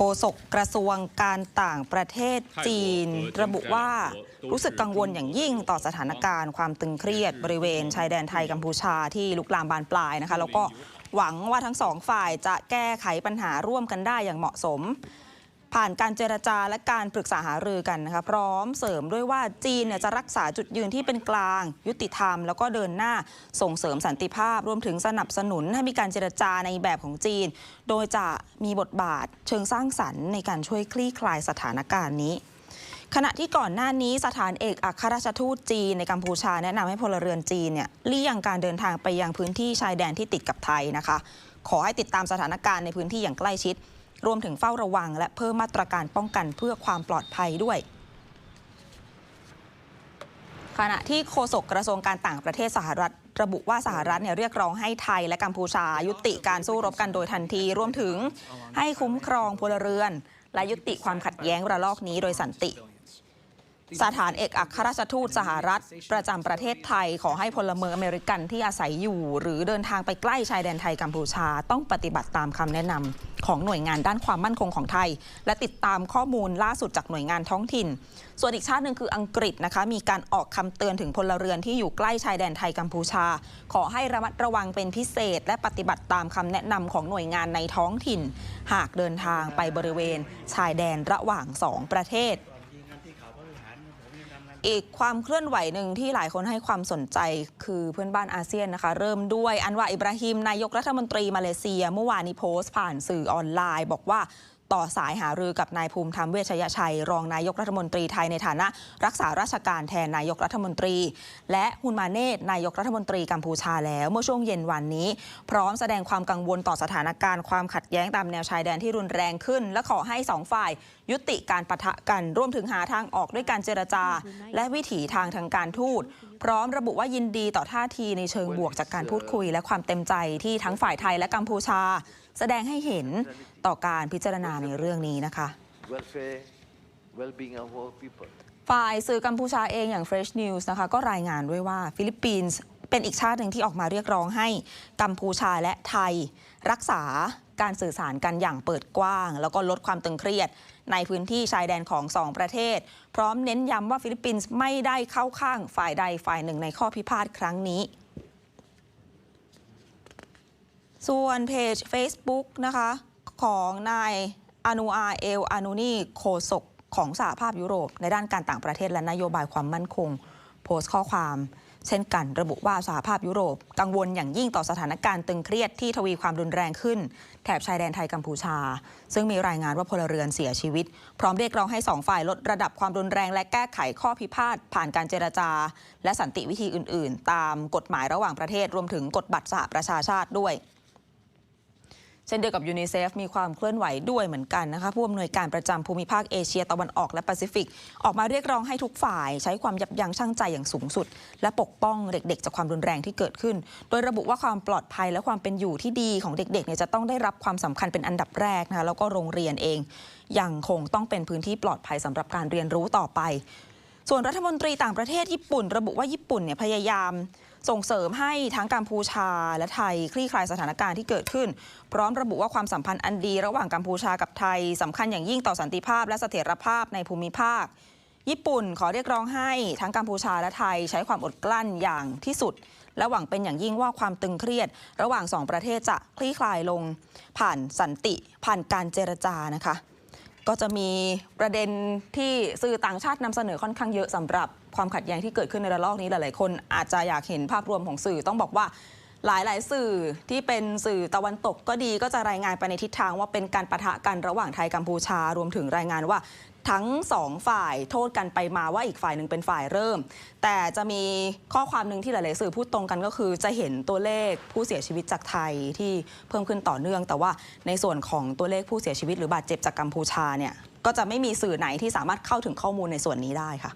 โฆษกกระทรวงการต่างประเทศจีน ระบุว่ารู้สึกกังวลอย่างยิ่งต่อสถานการณ์ความตึงเครียดบริเวณชายแดนไทยกัมพูชาที่ลุกลามบานปลายนะคะแล้วก็หวังว่าทั้งสองฝ่ายจะแก้ไขปัญหาร่วมกันได้อย่างเหมาะสม ผ่านการเจรจาและการปรึกษาหารือกันนะคะพร้อมเสริมด้วยว่าจีนเนี่ยจะรักษาจุดยืนที่เป็นกลาง ยุติธรรม แล้วก็เดินหน้าส่งเสริมสันติภาพ รวมถึงสนับสนุนให้มีการเจรจาในแบบของจีน โดยจะมีบทบาทเชิงสร้างสรรค์ ในการช่วยคลี่คลายสถานการณ์นี้ขณะที่ก่อนหน้านี้สถานเอกอัครราชทูตจีนในกัมพูชาแนะนำให้พลเรือนจีนเนี่ยเลี่ยงการเดินทางไปยังพื้นที่ชายแดนที่ติดกับไทยนะคะ ขอให้ติดตามสถานการณ์ในพื้นที่อย่างใกล้ชิด รวมถึงเฝ้าระวัง และเพิ่มมาตรการป้องกันเพื่อความปลอดภัยด้วยขณะที่โฆษกกระทรวงการต่างประเทศสหรัฐ ระบุว่าสหรัฐเนี่ยเรียกร้องให้ไทยและกัมพูชา ยุติการสู้รบกันโดยทันที รวมถึงให้คุ้มครองพลเรือน และยุติความขัดแย้งระลอกนี้โดยสันติ สถานเอกอัครราชทูตสหรัฐ ประจำประเทศไทย ขอให้พลเมืองอเมริกันที่อาศัยอยู่ หรือเดินทางไปใกล้ชายแดนไทยกัมพูชา ต้องปฏิบัติตามคำแนะนำของหน่วยงานด้านความมั่นคงของไทย และติดตามข้อมูลล่าสุดจากหน่วยงานท้องถิ่น ส่วนอีกชาติหนึ่งคืออังกฤษนะคะ มีการออกคำเตือนถึงพลเรือนที่อยู่ใกล้ชายแดนไทยกัมพูชา ขอให้ระมัดระวังเป็นพิเศษ และปฏิบัติตามคำแนะนำของหน่วยงานในท้องถิ่น หากเดินทางไปบริเวณ ชายแดนระหว่างสองประเทศ อีกความเคลื่อนไหวหนึ่งที่หลายคนให้ความสนใจคือเพื่อนบ้านอาเซียนนะคะ เริ่มด้วยอันวาอิบราฮิมนายกรัฐมนตรีมาเลเซีย เมื่อวานนี้โพสต์ผ่านสื่อออนไลน์ บอกว่า ต่อสายหารือกับนายภูมิธรรมเวชยชัย รองนายกรัฐมนตรีไทยในฐานะ รักษาราชการแทนนายกรัฐมนตรี และฮุนมาเนตนายกรัฐมนตรีกัมพูชาแล้ว เมื่อช่วงเย็นวันนี้ พร้อมแสดงความกังวลต่อสถานการณ์ความขัดแย้งตามแนวชายแดนที่รุนแรงขึ้น และขอให้สองฝ่ายยุติการปะทะกันร่วมถึงหาทางออกด้วยการเจรจา และวิถีทางทางการทูต พร้อมระบุว่ายินดีต่อท่าทีในเชิงบวกจากการพูดคุย และความเต็มใจที่ทั้งฝ่ายไทยและกัมพูชา แสดงให้เห็นต่อการพิจารณาในเรื่องนี้นะคะ ฝ่ายสื่อกัมพูชาเองอย่าง Fresh News นะคะก็รายงานด้วยว่าฟิลิปปินส์ เป็นอีกชาติหนึ่งที่ออกมาเรียกร้องให้กัมพูชาและไทย รักษาการสื่อสารกันอย่างเปิดกว้าง แล้วก็ลดความตึงเครียด ในพื้นที่ชายแดนของสองประเทศ พร้อมเน้นย้ำว่าฟิลิปปินส์ไม่ได้เข้าข้างฝ่ายใดฝ่ายหนึ่งในข้อพิพาทครั้งนี้ส่วนเพจ Facebook นะคะ ของนายอานูอาเอลอานูนีโคศกของสหภาพยุโรป ในด้านการต่างประเทศและนโยบายความมั่นคง โพสต์ข้อความ เช่นกันระบุว่าสหภาพยุโรป กังวลอย่างยิ่งต่อสถานการณ์ตึงเครียดที่ทวีความรุนแรงขึ้น แถบชายแดนไทยกัมพูชา ซึ่งมีรายงานว่าพลเรือนเสียชีวิต พร้อมเรียกร้องให้สองฝ่ายลดระดับความรุนแรงและแก้ไขข้อพิพาทผ่านการเจรจา และสันติวิธีอื่น ๆ ตามกฎหมายระหว่างประเทศรวมถึงกฎบัตรสหประชาชาติด้วย เช่นเดียวกับยูนิเซฟมีความเคลื่อนไหวด้วยเหมือนกันนะคะผู้อำนวยการประจำภูมิภาคเอเชียตะวันออกและแปซิฟิก ออกมาเรียกร้องให้ทุกฝ่าย ใช้ความยับยั้งชั่งใจอย่างสูงสุด และปกป้องเด็ก ๆ จากความรุนแรงที่เกิดขึ้น โดยระบุว่าความปลอดภัยและความเป็นอยู่ที่ดีของเด็กๆเนี่ยจะต้องได้รับความสำคัญเป็นอันดับแรกนะคะแล้วก็โรงเรียนเองยังคงต้องเป็นพื้นที่ปลอดภัยสำหรับการเรียนรู้ต่อไป ส่วนรัฐมนตรีต่างประเทศญี่ปุ่น ระบุว่าญี่ปุ่นเนี่ยพยายามส่งเสริมให้ทั้งกัมพูชาและไทยคลี่คลายสถานการณ์ที่เกิดขึ้น พร้อมระบุว่าความสัมพันธ์อันดีระหว่างกัมพูชากับไทยสำคัญอย่างยิ่งต่อสันติภาพและเสถียรภาพในภูมิภาค ญี่ปุ่นขอเรียกร้องให้ทั้งกัมพูชาและไทยใช้ความอดกลั้นอย่างที่สุด และหวังเป็นอย่างยิ่งว่าความตึงเครียด ระหว่างสองประเทศจะคลี่คลายลง ผ่านสันติ ผ่านการเจรจานะคะ ก็จะมีประเด็นที่สื่อต่างชาตินำเสนอค่อนข้างเยอะสำหรับความขัดแย้งที่เกิดขึ้นในระลอกนี้หลาย ๆ คนอาจจะอยากเห็นภาพรวมของสื่อต้องบอกว่า หลายๆสื่อที่เป็นสื่อตะวันตกก็ดีก็จะรายงานไปในทิศทางว่าเป็นการประทะกันระหว่างไทยกัมพูชารวมถึงรายงานว่าทั้งสองฝ่ายโทษกันไปมาว่าอีกฝ่ายหนึ่งเป็นฝ่ายเริ่ม แต่จะมีข้อความหนึ่งที่หลาย ๆ สื่อพูดตรงกันก็คือจะเห็นตัวเลขผู้เสียชีวิตจากไทยที่เพิ่มขึ้นต่อเนื่อง แต่ว่าในส่วนของตัวเลขผู้เสียชีวิตหรือบาดเจ็บจากกัมพูชาเนี่ยก็จะไม่มีสื่อไหนที่สามารถเข้าถึงข้อมูลในส่วนนี้ได้ค่ะ